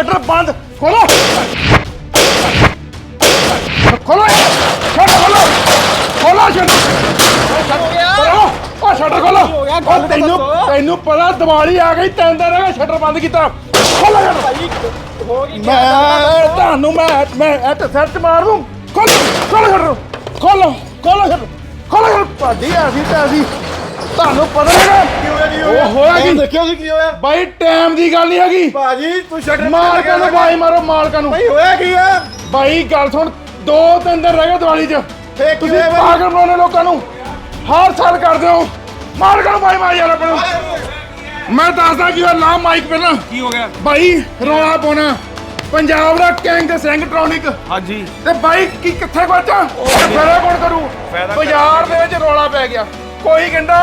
Shutter ਬੰਦ, ਖੋਲੋ। ਖੋਲੋ ਸ਼ਟਰ ਖੋਲੋ। ਖੋਲੋ ਸ਼ਟਰ। ਉਹ ਸ਼ਟਰ ਖੋਲੋ। ਉਹ ਤੈਨੂੰ ਤੈਨੂੰ ਪਤਾ ਦਿਵਾਲੀ ਆ ਗਈ, ਤੈਨੂੰ ਰਹਿ ਸ਼ਟਰ ਬੰਦ ਕੀਤਾ। ਖੋਲੋ ਸ਼ਟਰ ਹੋ ਗਈ ਮੈਂ ਤੁਹਾਨੂੰ ਮੈਂ ਮੈਂ ਇੱਥੇ ਸਰਚ ਮਾਰ ਦੂੰ। ਖੋਲੋ। ਖੋਲੋ ਸ਼ਟਰ। ਖੋਲੋ। ਖੋਲੋ ਸ਼ਟਰ। ਖੋਲੋ ਤੁਹਾਡੀ ਆ ਤੇ ਅਸੀਂ ਤੁਹਾਨੂੰ ਪਤਾ ਨਹੀਂ ਕੀ ਹੋਇਆ ਕੀ ਉਹ ਹੋਇਆ ਕੀ? ਦੇਖਿਓ ਸੀ ਕੀ ਹੋਇਆ? ਬਾਈ ਟਾਈਮ ਦੀ ਗੱਲ ਨਹੀਂ ਹੈਗੀ। ਭਾਜੀ ਤੂੰ ਸ਼ਟਰ ਮਾਲਕਾਂ ਨੂੰ ਬਾਈ ਮਾਰੋ ਮਾਲਕਾਂ ਨੂੰ। ਭਾਈ ਹੋਇਆ ਕੀ ਆ? ਬਾਈ ਗੱਲ ਸੁਣ ਦੋ ਤਿੰਨ ਦਿਨ ਰਹਿ ਗਏ ਦੀਵਾਲੀ 'ਚ। ਫੇਰ ਤੁਸੀਂ ਕਿਵੇਂ ਬਾਈ? ਪਾਗਲ ਬਣਾਉਣੇ ਲੋਕਾਂ ਨੂੰ। ਹਰ ਸਾਲ ਕਰਦੇ ਹੋ। ਮਾਲਕਾਂ ਨੂੰ ਬਾਈ ਮਾਰ ਯਾਰ ਆਪਣਾ। ਮੈਂ ਦੱਸਦਾ ਕੀ ਹੋਇਆ ਲਾ ਮਾਈਕ ਪਹਿਲਾਂ ਕੀ ਹੋ ਗਿਆ? ਬਾਈ ਰੌਲਾ ਪਾਉਣਾ। ਪੰਜਾਬ ਦਾ ਕਿੰਗ ਸੈਂਗਟ੍ਰੋਨਿਕ ਹਾਂਜੀ। ਤੇ ਬਾਈ ਕੀ ਕਿੱਥੇ ਗਵਾਚਾ ਫਾਇਦਾ ਕੌਣ ਕਰੂ? ਬਾਜ਼ਾਰ ਦੇ ਵਿੱਚ ਰੌਲਾ ਪੈ ਗਿਆ। ਕੋਈ ਕਹਿੰਦਾ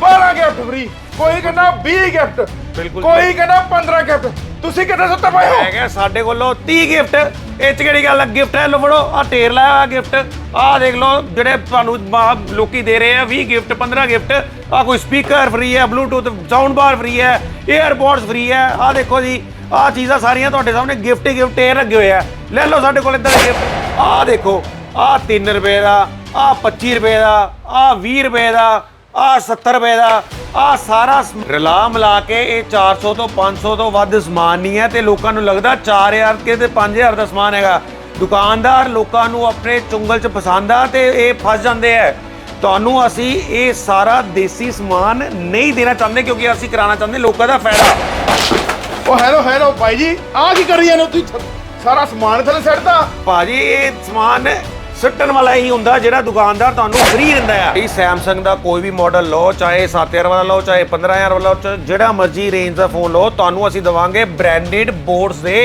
12 ਗਿਫਟ ਫ੍ਰੀ ਕੋਈ ਕਹਿੰਦਾ 20 ਗਿਫਟ ਬਿਲਕੁਲ। ਕੋਈ ਕਹਿੰਦਾ 15 ਗਿਫਟ ਤੁਸੀਂ ਕਿੱਥੇ ਸੁੱਤੇ ਪਏ ਹੋ? ਮੈਂ ਕਿਹਾ ਸਾਡੇ ਕੋਲੋਂ 30 ਗਿਫਟ ਇਹ ਚ ਕਿਹੜੀ ਗੱਲ ਗਿਫਟ ਹੈ ਲੋ ਫੜੋ ਆ ਢੇਰ ਲਾਇਆ ਹੋਇਆ ਗਿਫਟ ਆਹ ਦੇਖ ਲਓ ਜਿਹੜੇ ਤੁਹਾਨੂੰ ਮਾ- ਲੋਕੀ ਦੇ ਰਹੇ ਆ 20 ਗਿਫਟ 15 ਗਿਫਟ ਆ ਕੋਈ ਸਪੀਕਰ ਫ੍ਰੀ ਹੈ ਬਲੂਟੁੱਥ ਸਾਊਂਡ ਬਾਰ ਫ੍ਰੀ ਹੈ 에ਅਰਪੋਰਟਸ ਫ੍ਰੀ ਹੈ ਆ ਦੇਖੋ ਜੀ ਆ ਚੀਜ਼ਾਂ ਸਾਰੀਆਂ ਤੁਹਾਡੇ ਸਾਹਮਣੇ ਗਿਫਟ ਹੀ ਗਿਫਟ ਇਹ ਲੱਗੇ ਹੋਏ ਆ। ਲੈ ਲਓ ਸਾਡੇ ਕੋਲ ਇਦਾਂ ਦੇ ਗਿਫਟ ਆ ਦੇਖੋ ਆ 3 ਰੁਪਏ ਦਾ ਆ 25 ਰੁਪਏ ਦਾ ਆ 20 ਰੁਪਏ ਦਾ ਆ 70 ਰੁਪਏ ਦਾ ਆ ਸਾਰਾ ਸਮ- ਰਲਾ ਮਿਲਾ ਕੇ ਇਹ 400 ਤੋਂ 500 ਤੋਂ ਵੱਧ ਸਮਾਨ ਨਹੀਂ ਹੈ ਤੇ ਲੋਕਾਂ ਨੂੰ ਲੱਗਦਾ 4000 ਕੇ ਤੇ 5000 ਦਾ ਸਮਾਨ ਹੈਗਾ। ਦੁਕਾਨਦਾਰ ਲੋਕਾਂ ਨੂੰ ਆਪਣੇ ਚੁੰਗਲ 'ਚ ਪਸੰਦ ਆ ਤੇ ਇਹ ਫਸ ਜਾਂਦੇ ਆ। ਤੁਹਾਨੂੰ ਅਸੀਂ ਇਹ ਸਾਰਾ ਦੇਸੀ ਸਮਾਨ ਨਹੀਂ ਦੇਣਾ ਚਾਹੁੰਦੇ ਕਿਉਂਕਿ ਅਸੀਂ ਕਰਾਉਣਾ ਚਾਹੁੰਦੇ ਲੋਕਾਂ ਦਾ ਫਾਇਦਾ। ਉਹ ਹੈਲੋ ਹੈਲੋ ਭਾਈ ਜੀ ਆ ਕੀ ਕਰੀ ਜਾਂਦੇ ਹੋ ਤੁਸੀਂ? ਸਾਰਾ ਸਮਾਨ ਥੱਲੇ ਸੱਟਦਾ ਭਾਜੀ ਇਹ ਸਮਾਨ ਸੁੱਟਣ ਵਾਲਾ ਹੀ ਹੁੰਦਾ ਜਿਹੜਾ ਦੁਕਾਨਦਾਰ ਤੁਹਾਨੂੰ ਫ੍ਰੀ ਦਿੰਦਾ ਆ। ਇਹ Samsung ਦਾ ਕੋਈ ਵੀ ਮਾਡਲ ਲਓ ਚਾਹੇ 7000 ਵਾਲਾ ਲਓ ਚਾਹੇ 15000 ਵਾਲਾ ਲਓ ਚਾਹੇ ਜਿਹੜਾ ਮਰਜ਼ੀ ਰੇਂਜ ਦਾ ਫੋਨ ਲਓ ਤੁਹਾਨੂੰ ਅਸੀਂ ਦਵਾਂਗੇ ਬ੍ਰਾਂਡਡ ਬੋਰਡਸ ਦੇ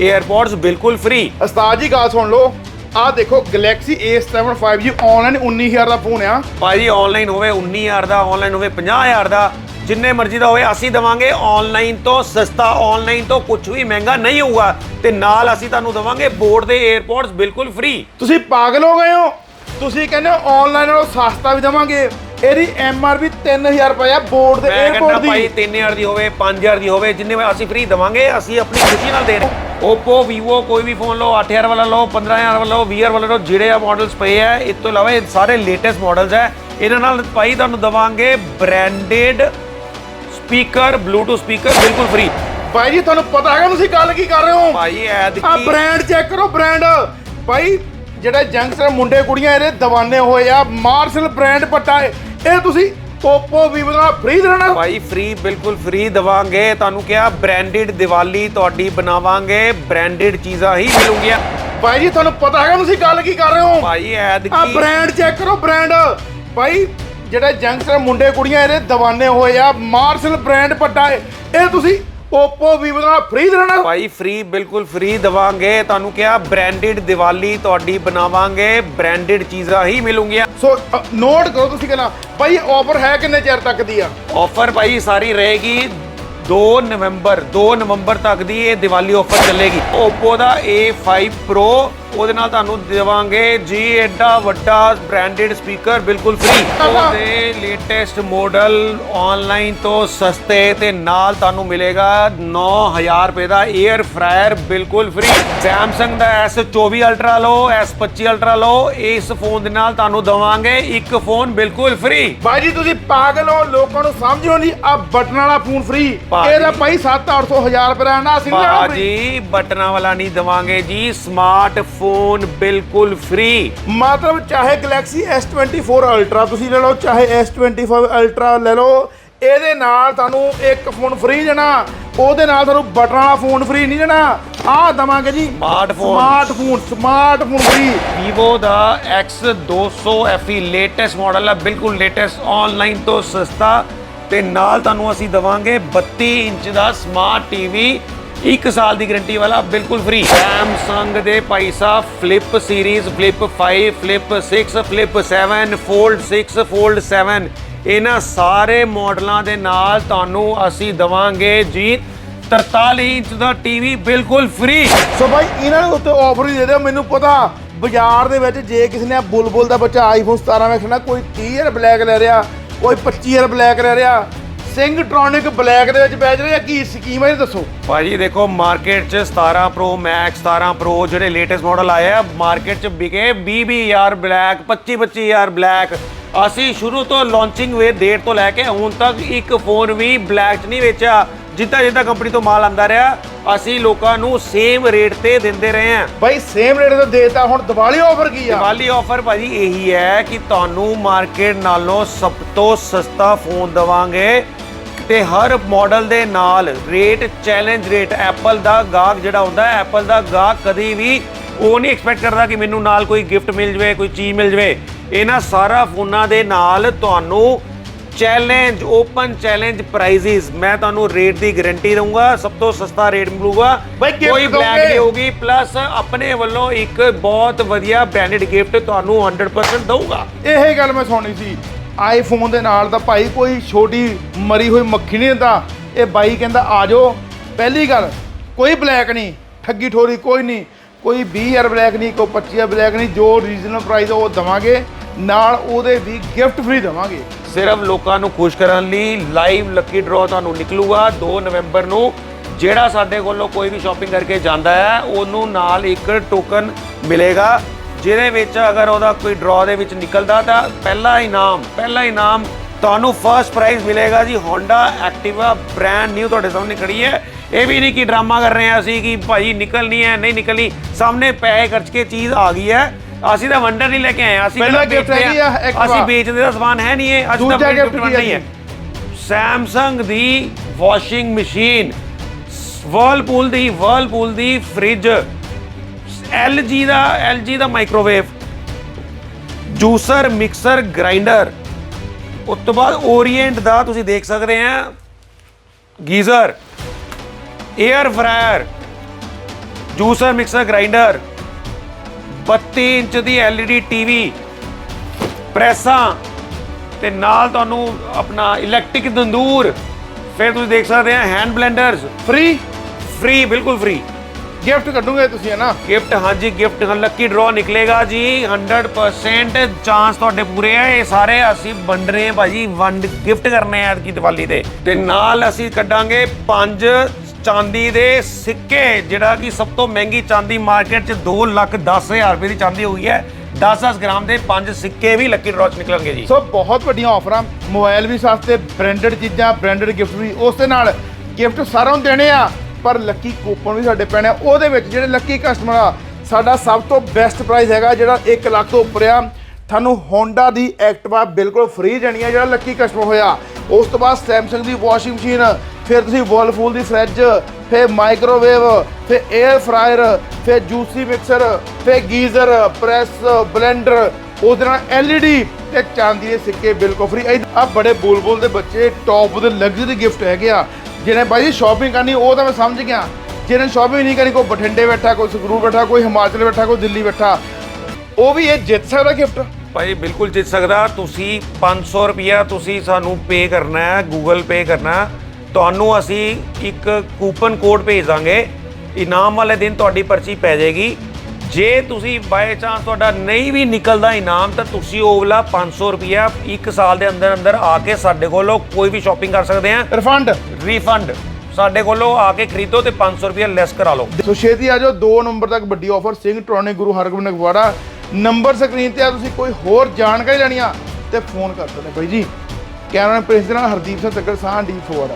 에ਅਰਪੋਰਟਸ ਬਿਲਕੁਲ ਫ੍ਰੀ ਉਸਤਾਦ ਜੀ ਗੱਲ ਸੁਣ ਲਓ। ਆ ਦੇਖੋ ਗੈਲੈਕਸੀ A7 5G ਆਨਲਾਈਨ 19000 ਦਾ ਫੋਨ ਆ। ਭਾਜੀ ਆਨਲਾਈਨ ਹੋਵੇ 19000 ਦਾ ਆਨਲਾਈਨ ਹੋਵੇ 50000 ਦਾ। ਜਿੰਨੇ ਮਰਜ਼ੀ ਦਾ ਹੋਵੇ ਅਸੀਂ ਦਵਾਂਗੇ ਆਨਲਾਈਨ ਤੋਂ ਸਸਤਾ ਆਨਲਾਈਨ ਤੋਂ ਕੁਝ ਵੀ ਮਹਿੰਗਾ ਨਹੀਂ ਹੋਊਗਾ। ਤੇ ਨਾਲ ਅਸੀਂ ਤੁਹਾਨੂੰ ਦਵਾਂਗੇ ਬੋਰਡ ਦੇ 에ਅਰਪੋਰਟਸ ਬਿਲਕੁਲ ਫ੍ਰੀ ਤੁਸੀਂ ਪਾਗਲ ਹੋ ਗਏ ਹੋ। ਤੁਸੀਂ ਕਹਿੰਦੇ ਆਨਲਾਈਨ ਨਾਲੋਂ ਸਸਤਾ ਵੀ ਦਵਾਂਗੇ। ਇਹਦੀ ਐਮਆਰਪੀ 3000 ਰੁਪਏ ਆ ਬੋਰਡ ਦੇ ਮੈਂ ਕਹਿੰਦਾ ਭਾਈ ਦੀ 3000 ਦੀ ਹੋਵੇ 5000 ਦੀ ਹੋਵੇ ਜਿੰਨੇ ਅਸੀਂ ਫ੍ਰੀ ਦਵਾਂਗੇ ਅਸੀਂ ਆਪਣੀ ਖੁਸ਼ੀ ਨਾਲ ਦੇ ਰਹੇ Oppo Vivo ਕੋਈ ਵੀ ਫੋਨ ਲਓ 8000 ਵਾਲਾ ਲਓ 15000 ਵਾਲਾ ਲਓ 20000 ਵਾਲਾ ਲਓ ਜਿਹੜੇ ਆ ਮਾਡਲਸ ਪਏ ਆ ਇਸ ਤੋਂ ਇਲਾਵਾ ਇਹ ਸਾਰੇ ਲੇਟੈਸਟ ਮਾਡਲਸ ਹੈ ਇਹਨਾਂ ਨਾਲ ਭਾਈ ਤੁਹਾਨੂੰ ਦਵਾਂਗੇ ਬ੍ਰਾਂਡਡ ਸਪੀਕਰ ਬਲੂਟੁੱਥ ਸਪੀਕਰ ਬਿਲਕੁਲ ਫ੍ਰੀ ਭਾਈ ਜੀ ਤੁਹਾਨੂੰ ਪਤਾ ਹੈਗਾ ਤੁਸੀਂ ਗੱਲ ਕੀ ਕਰ ਰਹੇ ਹੋ? ਭਾਈ ਐਦ ਆ ਬ੍ਰਾਂਡ ਚੈੱਕ ਕਰੋ ਬ੍ਰਾਂਡ ਭਾਈ ਜਿਹੜੇ ਜੰਗਸਟਰ ਮੁੰਡੇ ਕੁੜੀਆਂ ਇਹਦੇ دیਵਾਨੇ ਹੋਏ ਆ ਮਾਰਸ਼ਲ ਬ੍ਰਾਂਡ ਪੱਟਾ ਇਹ ਇਹ ਤੁਸੀਂ Oppo Vivo ਨਾਲ ਫ੍ਰੀ ਦੇਣਾ? ਭਾਈ ਫ੍ਰੀ ਬਿਲਕੁਲ ਫ੍ਰੀ ਦਵਾਂਗੇ। ਤੁਹਾਨੂੰ ਕਿਹਾ ਬ੍ਰਾਂਡਡ ਦੀਵਾਲੀ ਤੁਹਾਡੀ ਬਣਾਵਾਂਗੇ। ਬ੍ਰਾਂਡਡ ਚੀਜ਼ਾਂ ਹੀ ਮਿਲੂਗੀਆਂ। ਭਾਈ ਜੀ ਤੁਹਾਨੂੰ ਪਤਾ ਹੈਗਾ ਤੁਸੀਂ ਗੱਲ ਕੀ ਕਰ ਰਹੇ ਹੋ? ਭਾਈ ਐਦ ਆ ਬ੍ਰਾਂਡ ਚੈੱਕ ਕਰੋ ਬ੍ਰਾਂਡ ਭਾਈ ਜਿਹੜੇ ਜੰਗਸਟਰ ਮੁੰਡੇ ਕੁੜੀਆਂ ਇਹਦੇ دیਵਾਨੇ ਹੋਏ ਆ ਮਾਰਸ਼ਲ ਬ੍ਰਾਂਡ ਪੱਟਾ ਇਹ ਤੁਸੀਂ Oppo Vivo ਨਾਲ ਫ੍ਰੀ ਦੇਣਾ ਭਾਈ ਫ੍ਰੀ ਬਿਲਕੁਲ ਫ੍ਰੀ ਦਵਾਂਗੇ। ਤੁਹਾਨੂੰ ਕਿਹਾ ਬ੍ਰਾਂਡਡ ਦੀਵਾਲੀ ਤੁਹਾਡੀ ਬਣਾਵਾਂਗੇ। ਬ੍ਰਾਂਡਡ ਚੀਜ਼ਾਂ ਹੀ ਮਿਲੂਗੀਆਂ। ਸੋ ਨੋਟ ਕਰੋ ਤੁਸੀਂ ਕਹਿੰਦਾ ਭਾਈ ਆਫਰ ਹੈ ਕਿੰਨੇ ਚਿਰ ਤੱਕ ਦੀ ਆ? ਆਫਰ ਭਾਈ ਸਾਰੀ ਰਹੇਗੀ 2 ਨਵੰਬਰ 2 ਨਵੰਬਰ ਤੱਕ ਦੀ ਇਹ ਦੀਵਾਲੀ ਆਫਰ ਚੱਲੇਗੀ। Oppo ਦਾ A5 Pro ਉਹਦੇ ਨਾਲ ਤੁਹਾਨੂੰ ਦੇਵਾਂਗੇ ਜੀ ਐਡਾ ਵੱਡਾ ਬ੍ਰਾਂਡਡ ਸਪੀਕਰ ਬਿਲਕੁਲ ਫ੍ਰੀ ਉਹਦੇ ਲੇਟੈਸਟ ਮਾਡਲ ਆਨਲਾਈਨ ਤੋਂ ਸਸਤੇ ਤੇ ਨਾਲ ਤੁਹਾਨੂੰ ਮਿਲੇਗਾ 9000 ਰੁਪਏ ਦਾ 에ਅਰ ਫਰਾਇਰ ਬਿਲਕੁਲ ਫ੍ਰੀ Samsung ਦਾ S24 Ultra ਲਓ S25 Ultra ਲਓ ਇਸ ਫੋਨ ਦੇ ਨਾਲ ਤੁਹਾਨੂੰ ਦਵਾਂਗੇ ਇੱਕ ਫੋਨ ਬਿਲਕੁਲ ਫ੍ਰੀ ਭਾਈ ਜੀ ਤੁਸੀਂ ਪਾਗਲ ਹੋ ਲੋਕਾਂ ਨੂੰ ਸਮਝੋ ਨਹੀਂ ਆ ਬਟਨ ਵਾਲਾ ਫੋਨ ਫ੍ਰੀ ਭਾਜੀ। ਇਹਦਾ ਭਾਈ 7-800 ਹਜ਼ਾਰ ਰੁਪਏ ਦਾ ਨਾ ਅਸੀਂ ਲੈਣਾ ਬਟਨਾਂ ਵਾਲਾ ਨਹੀਂ ਦਵਾਂਗੇ ਜੀ ਸਮਾਰਟਫੋਨ ਬਿਲਕੁਲ ਫ੍ਰੀ। ਮਤਲਬ ਚਾਹੇ Galaxy S24 Ultra ਤੁਸੀਂ ਲੈ ਲਓ ਚਾਹੇ S25 Ultra ਲੈ ਲਓ ਇਹਦੇ ਨਾਲ ਤੁਹਾਨੂੰ ਇੱਕ ਫੋਨ ਫ੍ਰੀ ਦੇਣਾ। ਉਹਦੇ ਨਾਲ ਤੁਹਾਨੂੰ ਬਟਨ ਵਾਲਾ ਫੋਨ ਫ੍ਰੀ ਨਹੀਂ ਦੇਣਾ। ਆਹ ਦਵਾਂਗੇ ਜੀ Smartphone। Smartphone smartphone free. Vivo ਦਾ X200 FE ਲੇਟੈਸਟ ਮਾਡਲ ਹੈ ਬਿਲਕੁਲ ਲੇਟੈਸਟ ਆਨਲਾਈਨ ਤੋਂ ਸਸਤਾ। ਤੇ ਨਾਲ ਤੁਹਾਨੂੰ ਅਸੀਂ ਦਵਾਂਗੇ 32 ਇੰਚ ਦਾ ਸਮਾਰਟ ਟੀਵੀ 1 ਸਾਲ ਦੀ ਗਾਰੰਟੀ ਵਾਲਾ, ਬਿਲਕੁਲ ਫ੍ਰੀ Samsung ਦੇ ਭਾਈ ਸਾਹਿਬ flip series flip 5 flip 6 flip 7 fold 6 fold 7 ਇਹਨਾਂ ਸਾਰੇ ਮਾਡਲਾਂ ਦੇ ਨਾਲ ਤੁਹਾਨੂੰ ਅਸੀਂ ਦਵਾਂਗੇ ਜੀ 43 ਇੰਚ ਦਾ ਟੀਵੀ ਬਿਲਕੁਲ ਫ੍ਰੀ ਸੋ ਭਾਈ, ਇਹਨਾਂ ਨੂੰ ਉੱਤੇ ਆਫਰ ਹੀ ਦੇ ਦਿਓ ਮੈਨੂੰ ਪਤਾ ਬਾਜ਼ਾਰ ਦੇ ਵਿੱਚ ਜੇ ਕਿਸੇ ਨੇ ਬੁਲਬੁਲ ਦਾ ਬੱਚਾ ਆਈਫੋਨ 17 ਵੇਖਣਾ, ਕੋਈ 30000 ਬਲੈਕ ਲੈ ਰਿਹਾ, ਕੋਈ 25000 ਬਲੈਕ ਲੈ ਰਿਹਾ ਸਿੰਗਟ੍ਰੋਨਿਕ ਬਲੈਕ ਦੇ ਵਿੱਚ ਵੇਚ ਰਹੇ ਆ ਕੀ ਸਕੀਮ ਹੈ ਇਹ ਦੱਸੋ। ਭਾਜੀ ਦੇਖੋ ਮਾਰਕੀਟ 'ਚ 17 Pro Max 17 Pro ਜਿਹੜੇ ਲੇਟੈਸਟ ਮਾਡਲ ਆਏ ਆ ਮਾਰਕੀਟ 'ਚ ਵਿਕੇ 20 20000 ਬਲੈਕ 25 25000 ਬਲੈਕ। ਅਸੀਂ ਸ਼ੁਰੂ ਤੋਂ ਲਾਂਚਿੰਗ ਵੇ ਡੇਟ ਤੋਂ ਲੈ ਕੇ ਹੁਣ ਤੱਕ ਇੱਕ ਫੋਨ ਵੀ ਬਲੈਕ 'ਚ ਨਹੀਂ ਵੇਚਿਆ ਜਿੱਦਾਂ ਜਿੱਦਾਂ ਕੰਪਨੀ ਤੋਂ ਮਾਲ ਆਂਦਾ ਰਿਹਾ ਅਸੀਂ ਲੋਕਾਂ ਨੂੰ ਸੇਮ ਰੇਟ ਤੇ ਦਿੰਦੇ ਰਹੇ ਹਾਂ। ਬਾਈ ਸੇਮ ਰੇਟ ਤੇ ਦੇਤਾ ਹੁਣ ਦੀਵਾਲੀ ਆਫਰ ਕੀ ਆ? ਦੀਵਾਲੀ ਆਫਰ ਭਾਜੀ ਇਹੀ ਹੈ ਕਿ ਤੁਹਾਨੂੰ ਮਾਰਕੀਟ ਨਾਲੋਂ ਸਭ ਤੋਂ ਸਸਤਾ ਫੋਨ ਦਵਾਂਗੇ। ਤੇ ਹਰ ਮਾਡਲ ਦੇ ਨਾਲ ਰੇਟ ਚੈਲੰਜ ਰੇਟ ਐਪਲ ਦਾ ਗਾਹਕ ਜਿਹੜਾ ਹੁੰਦਾ ਹੈ ਐਪਲ ਦਾ ਗਾਹਕ ਕਦੀ ਵੀ ਉਹ ਨਹੀਂ ਐਕਸਪੈਕਟ ਕਰਦਾ ਕਿ ਮੈਨੂੰ ਨਾਲ ਕੋਈ ਗਿਫਟ ਮਿਲ ਜਵੇ ਕੋਈ ਚੀਜ਼ ਮਿਲ ਜਵੇ। ਇਹਨਾਂ ਸਾਰਾ ਫੋਨਾਂ ਦੇ ਨਾਲ ਤੁਹਾਨੂੰ ਚੈਲੰਜ ਓਪਨ ਚੈਲੰਜ ਪ੍ਰਾਈਜ਼ਸ ਮੈਂ ਤੁਹਾਨੂੰ ਰੇਟ ਦੀ ਗਾਰੰਟੀ ਦਊਂਗਾ ਸਭ ਤੋਂ ਸਸਤਾ ਰੇਟ ਮਿਲੂਗਾ। ਕੋਈ ਬਲੈਕ? ਨਹੀਂ ਹੋਊਗੀ ਪਲੱਸ ਆਪਣੇ ਵੱਲੋਂ ਇੱਕ ਬਹੁਤ ਵਧੀਆ ਬ੍ਰਾਂਡਡ ਗਿਫਟ ਤੁਹਾਨੂੰ 100% ਦਊਗਾ। ਇਹ ਗੱਲ ਮੈਂ ਸੁਣੀ ਸੀ। ਆਈਫੋਨ ਦੇ ਨਾਲ ਤਾਂ ਭਾਈ ਕੋਈ ਛੋਟੀ ਮਰੀ ਹੋਈ ਮੱਖੀ ਨਹੀਂ ਦਿੰਦਾ। ਇਹ ਬਾਈ ਕਹਿੰਦਾ, ਆ ਜਾਓ। ਪਹਿਲੀ ਗੱਲ, ਕੋਈ ਬਲੈਕ ਨਹੀਂ, ਠੱਗੀ ਠੋਰੀ ਕੋਈ ਨਹੀਂ, ਕੋਈ 20000 ਬਲੈਕ ਨਹੀਂ, ਕੋਈ 25000 ਬਲੈਕ ਨਹੀਂ, ਜੋ ਰੀਜ਼ਨਲ ਪ੍ਰਾਈਸ ਉਹ ਦਵਾਂਗੇ। ਨਾਲ ਉਹਦੇ ਵੀ ਗਿਫਟ ਫ੍ਰੀ ਦਵਾਂਗੇ। ਸਿਰਫ ਲੋਕਾਂ ਨੂੰ ਖੁਸ਼ ਕਰਨ ਲਈ ਲਾਈਵ ਲੱਕੀ ਡਰਾਅ ਤੁਹਾਨੂੰ ਨਿਕਲੂਗਾ 2 ਨਵੰਬਰ ਨੂੰ। ਜਿਹੜਾ ਸਾਡੇ ਕੋਲੋਂ ਕੋਈ ਵੀ ਸ਼ਾਪਿੰਗ ਕਰਕੇ ਜਾਂਦਾ ਹੈ, ਉਹਨੂੰ ਨਾਲ ਇੱਕ ਟੋਕਨ ਮਿਲੇਗਾ। ਜਿਹਦੇ ਵਿੱਚ ਅਗਰ ਉਹਦਾ ਕੋਈ ਡਰਾਅ ਦੇ ਵਿੱਚ ਨਿਕਲਦਾ ਤਾਂ ਪਹਿਲਾ ਇਨਾਮ ਪਹਿਲਾ ਇਨਾਮ ਤੁਹਾਨੂੰ ਫਰਸਟ ਪ੍ਰਾਈਜ਼ ਮਿਲੇਗਾ ਜੀ Honda Activa ਬ੍ਰਾਂਡ ਨਿਊ ਤੁਹਾਡੇ ਸਾਹਮਣੇ ਖੜੀ ਹੈ। ਇਹ ਵੀ ਨਹੀਂ ਕਿ ਡਰਾਮਾ ਕਰ ਰਹੇ ਹਾਂ ਅਸੀਂ ਕਿ ਭਾਈ ਨਿਕਲਣੀ ਹੈ ਨਹੀਂ ਨਿਕਲਣੀ ਸਾਹਮਣੇ ਪੈਸੇ ਖਰਚ ਕੇ ਚੀਜ਼ ਆ ਗਈ ਹੈ। ਅਸੀਂ ਤਾਂ ਵੰਡਰ ਨਹੀਂ ਲੈ ਕੇ ਆਏ ਅਸੀਂ ਪਹਿਲਾ ਵੇਚਦੇ ਹੈਗੀ ਆ। ਅਸੀਂ ਵੇਚਦੇ ਦਾ ਸਮਾਨ ਹੈ ਨਹੀਂ ਇਹ ਅੱਜ gift ਗਿਫਟ ਨਹੀਂ ਹੈ ਸੈਮਸੰਗ ਦੀ ਵਾਸ਼ਿੰਗ ਮਸ਼ੀਨ ਵਰਲਪੂਲ ਦੀ ਵਰਲਪੂਲ ਦੀ ਫ੍ਰਿਜ LG ਦਾ LG ਦਾ ਮਾਈਕ੍ਰੋਵੇਵ ਜੂਸਰ ਮਿਕਸਰ ਗ੍ਰਾਈਂਡਰ ਉਸ ਤੋਂ ਬਾਅਦ ਓਰੀਐਂਟ ਦਾ ਤੁਸੀਂ ਦੇਖ ਸਕਦੇ ਆ geyser air fryer juicer mixer grinder 32 inch ਦੀ LED ਟੀਵੀ ਪ੍ਰੈਸਾਂ ਤੇ ਨਾਲ ਤੁਹਾਨੂੰ ਆਪਣਾ ਇਲੈਕਟ੍ਰਿਕ ਤੰਦੂਰ ਫਿਰ ਤੁਸੀਂ ਦੇਖ ਸਕਦੇ ਆ ਹੈਂਡ ਬਲੈਂਡਰਸ ਫ੍ਰੀ ਫ੍ਰੀ ਬਿਲਕੁਲ ਫ੍ਰੀ ਗਿਫਟ ਕੱਢੂਗੇ ਤੁਸੀਂ ਹੈ ਨਾ ਗਿਫਟ ਹਾਂਜੀ ਗਿਫਟ ਲੱਕੀ ਡਰਾਅ ਨਿਕਲੇਗਾ ਜੀ। 100% ਚਾਂਸ ਤੁਹਾਡੇ ਪੂਰੇ ਆ। ਇਹ ਸਾਰੇ ਅਸੀਂ ਵੰਡ ਰਹੇ ਹਾਂ ਭਾਜੀ। ਵੰਡ ਗਿਫਟ ਕਰਨੇ ਆ ਐਤਕੀ ਦੀਵਾਲੀ ਤੇ ਤੇ ਨਾਲ ਅਸੀਂ ਕੱਢਾਂਗੇ ਪੰਜ ਚਾਂਦੀ ਦੇ ਸਿੱਕੇ ਜਿਹੜਾ ਕਿ ਸਭ ਤੋਂ ਮਹਿੰਗੀ ਚਾਂਦੀ ਮਾਰਕੀਟ 'ਚ 2 ਲੱਖ 10 ਹਜ਼ਾਰ ਰੁਪਏ ਦੀ ਚਾਂਦੀ ਹੋਈ ਹੈ। 10-10 ਗ੍ਰਾਮ ਦੇ ਪੰਜ ਸਿੱਕੇ ਵੀ ਲੱਕੀ ਡਰਾਅ 'ਚ ਨਿਕਲਣਗੇ ਜੀ। ਸੋ ਬਹੁਤ ਵੱਡੀਆਂ ਆਫਰਾਂ ਮੋਬਾਈਲ ਵੀ ਸਸਤੇ ਬ੍ਰਾਂਡਡ ਚੀਜ਼ਾਂ ਬ੍ਰਾਂਡਡ ਗਿਫਟ ਵੀ। ਉਸ ਦੇ ਨਾਲ ਗਿਫਟ ਸਾਰਿਆਂ ਨੂੰ ਦੇਣੇ ਆ। ਪਰ ਲੱਕੀ ਕੂਪਨ ਵੀ ਸਾਡੇ ਪੈਣੇ ਆ। ਉਹਦੇ ਵਿੱਚ ਜਿਹੜੇ ਲੱਕੀ ਕਸਟਮਰ ਆ, ਸਾਡਾ ਸਭ ਤੋਂ ਬੈਸਟ ਪ੍ਰਾਈਸ ਹੈਗਾ ਜਿਹੜਾ 1 ਲੱਖ ਤੋਂ ਉੱਪਰ ਆ। ਤੁਹਾਨੂੰ Honda ਦੀ ਐਕਟਿਵਾ ਬਿਲਕੁਲ ਫ੍ਰੀ ਦੇਣੀ ਆ ਜਿਹੜਾ ਲੱਕੀ ਕਸਟਮਰ ਹੋਇਆ। ਉਸ ਤੋਂ ਬਾਅਦ Samsung ਦੀ ਵਾਸ਼ਿੰਗ ਮਸ਼ੀਨ ਫਿਰ ਤੁਸੀਂ ਵਰਲਪੂਲ ਦੀ ਫ੍ਰਿਜ ਫਿਰ ਮਾਈਕ੍ਰੋਵੇਵ ਫਿਰ 에ਅਰ ਫਰਾਇਰ ਫਿਰ ਜੂਸੀ ਮਿਕਸਰ ਫਿਰ ਗੀਜ਼ਰ ਪ੍ਰੈਸ ਬਲੈਂਡਰ ਉਹਦੇ ਨਾਲ LED ਤੇ ਚਾਂਦੀ ਦੇ ਸਿੱਕੇ ਬਿਲਕੁਲ ਫ੍ਰੀ ਆ ਬੜੇ ਬੁਲਬੁਲ ਦੇ ਬੱਚੇ ਟੌਪ ਦੇ ਲਗਜ਼ਰੀ ਗਿਫਟ ਹੈਗੇ ਆ। ਜਿਹਨੇ ਬਾਈ ਜੀ ਸ਼ਾਪਿੰਗ ਕਰਨੀ, ਉਹ ਤਾਂ ਮੈਂ ਸਮਝ ਗਿਆ। ਜਿਹਨੇ ਸ਼ਾਪਿੰਗ ਨਹੀਂ ਕਰਨੀ, ਕੋਈ ਬਠਿੰਡੇ ਬੈਠਾ, ਕੋਈ ਸੰਗਰੂਰ ਬੈਠਾ, ਕੋਈ ਹਿਮਾਚਲ ਬੈਠਾ, ਕੋਈ ਦਿੱਲੀ ਬੈਠਾ। ਉਹ ਵੀ ਇਹ ਜਿੱਤ ਸਕਦਾ ਗਿਫਟ ਭਾਈ, ਬਿਲਕੁਲ ਜਿੱਤ ਸਕਦਾ। ਤੁਸੀਂ 500 ਰੁਪਿਆ ਤੁਸੀਂ ਸਾਨੂੰ ਪੇ ਕਰਨਾ ਹੈ ਗੂਗਲ ਪੇ ਕਰਨਾ ਹੈ। ਤੁਹਾਨੂੰ ਅਸੀਂ ਇੱਕ ਕੂਪਨ ਕੋਡ ਭੇਜ ਦਾਂਗੇ। ਇਨਾਮ ਵਾਲੇ ਦਿਨ ਤੁਹਾਡੀ ਪਰਚੀ ਪੈ ਜਾਏਗੀ। ਜੇ ਤੁਸੀਂ ਬਾਏ ਚਾਂਸ ਤੁਹਾਡਾ ਨਹੀਂ ਵੀ ਨਿਕਲਦਾ ਇਨਾਮ ਤਾਂ ਤੁਸੀਂ ਉਹ ਵਾਲਾ 500 ਰੁਪਿਆ ਇੱਕ ਸਾਲ ਦੇ ਅੰਦਰ ਅੰਦਰ ਆ ਕੇ ਸਾਡੇ ਕੋਲੋਂ ਕੋਈ ਵੀ ਸ਼ਾਪਿੰਗ ਕਰ ਸਕਦੇ ਆ। ਰਿਫੰਡ ਰੀਫੰਡ ਸਾਡੇ ਕੋਲੋਂ ਆ ਕੇ ਖਰੀਦੋ ਤੇ 500 ਰੁਪਿਆ ਲੈਸ ਕਰਾ ਲਓ। ਸੋ ਛੇਤੀ ਆ ਜਾਓ 2 ਨੰਬਰ ਤੱਕ ਵੱਡੀ ਆਫਰ ਸਿੰਘ ਟ੍ਰੋਨੇ ਗੁਰੂ ਹਰਗੋਬਿੰਦ ਗਵਾੜਾ ਨੰਬਰ ਸਕਰੀਨ ਤੇ ਆ ਤੁਸੀਂ ਕੋਈ ਹੋਰ ਜਾਣਕਾਰੀ ਲੈਣੀ ਆ ਤੇ ਫੋਨ ਕਰ ਸਕਦੇ ਬਾਈ ਜੀ ਕੈਮਰਾ ਪ੍ਰਿੰਸ ਦੇ ਨਾਲ ਹਰਦੀਪ ਸਿੰਘ ਤੱਕਰ ਸਾਹ ਡੀ ਫੋਰ